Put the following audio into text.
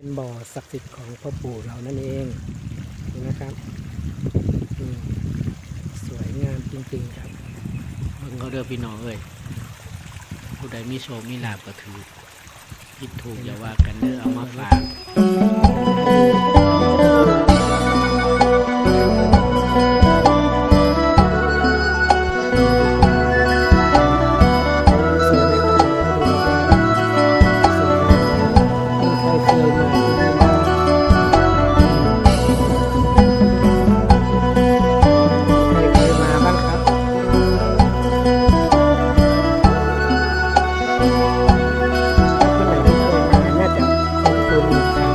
เป็นบ่อศักดิ์สิทธิ์ของพ่อปู่เรานั่นเองนะครับสวยงามจริงๆครับเบิ่งเขาเด้อพี่น้องเอ้ยผู้ใดมีโชคมีลาบก็ถือคิดถูกอย่าว่ากันเด้อเอามาฝาก Thank you.